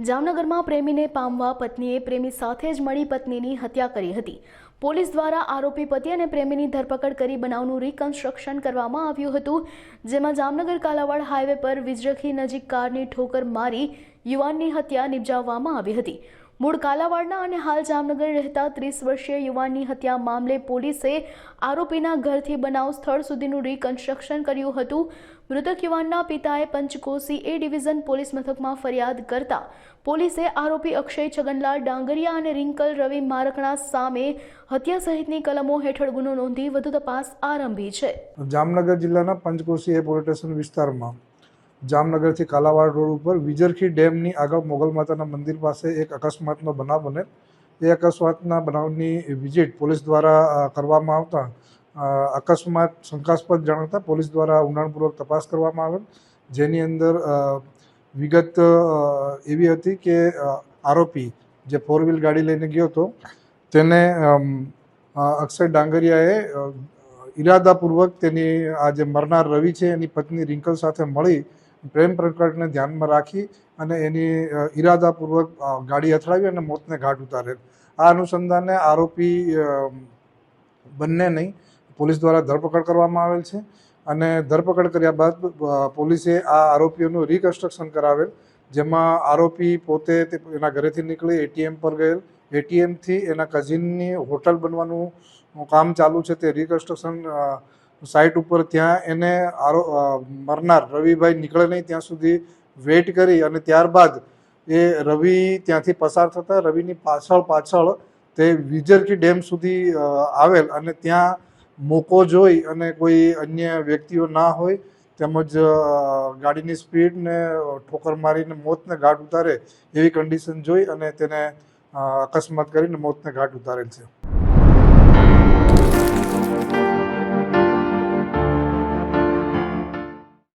જામનગરમાં પ્રેમીને પામવા પત્નીએ પ્રેમી સાથે જ મળી પત્નીની હત્યા કરી હતી. પોલીસ દ્વારા આરોપી પતિ અને પ્રેમીની ધરપકડ કરી બનાવનું રિકન્સ્ટ્રક્શન કરવામાં આવ્યું હતું, જેમાં જામનગર કાલાવાડ હાઈવે પર વિજરખી નજીક કારની ઠોકર મારી યુવાનની હત્યા નિપજાવવામાં આવી હતી. મૂળ કાલાવાડના અને હાલ જામનગર રહેતા ત્રીસ વર્ષીય યુવાનની હત્યા મામલે પોલીસે આરોપીના ઘરથી બનાવ સ્થળ સુધીનું રિકન્સ્ટ્રક્શન કર્યું હતું. મૃતક યુવાનના પિતાએ પંચકોસી એ ડિવિઝન પોલીસ મથકમાં ફરિયાદ કરતા પોલીસે આરોપી અક્ષય છગનલાલ ડાંગરિયા અને રિંકલ રવિ મારકણા સામે હત્યા સહિતની કલમો હેઠળ ગુનો નોંધી વધુ તપાસ આરંભી છે. જામનગર જિલ્લાના પંચકોશી પોલીસ સ્ટેશન વિસ્તારમાં જામનગરથી કાલાવાડ રોડ ઉપર વિજરખી ડેમની આગળ મોગલ માતાના મંદિર પાસે એક અકસ્માતનો બનાવ બને એ અકસ્માતના બનાવની વિઝિટ પોલીસ દ્વારા કરવામાં આવતા અકસ્માત શંકાસ્પદ જણાતા પોલીસ દ્વારા ઊંડાણપૂર્વક તપાસ કરવામાં આવેલ. જેની અંદર વિગત એવી હતી કે આરોપી જે ફોર વ્હીલ ગાડી લઈને ગયો હતો તેને અક્ષય ડાંગરિયાએ ઇરાદાપૂર્વક તેની આ જે મરનાર રવિ છે, એની પત્ની રિંકલ સાથે મળી પ્રેમ પ્રકટને ધ્યાનમાં રાખી અને એની ઇરાદાપૂર્વક ગાડી અથડાવી અને મોતને ઘાટ ઉતારેલ આ અનુસંધાને આરોપી બંને નહીં, પોલીસ દ્વારા ધરપકડ કરવામાં આવેલ છે અને ધરપકડ કર્યા બાદ પોલીસે આ આરોપીઓનું રિકન્સ્ટ્રક્શન કરાવેલ, જેમાં આરોપી પોતે એના ઘરેથી નીકળી એટીએમ પર ગયેલ એટીએમથી એના કઝિનની હોટલ બનવાનું કામ ચાલુ છે તે રિકન્સ્ટ્રક્શન સાઇટ ઉપર ત્યાં એને આરો મરનાર રવિભાઈ નીકળે નહીં ત્યાં સુધી વેઇટ કરી અને ત્યારબાદ એ રવિ ત્યાંથી પસાર થતા રવિની પાછળ પાછળ તે વિજરકી ડેમ સુધી આવેલ અને ત્યાં મોકો જોઈ અને કોઈ અન્ય વ્યક્તિઓ ના હોય તેમજ ગાડીની સ્પીડ ને ઠોકર મારીને મોતને ઘાટ ઉતારે એવી કન્ડિશન જોઈ અને તેને અકસ્માત કરીને મોતને ઘાટ ઉતારેલ છે.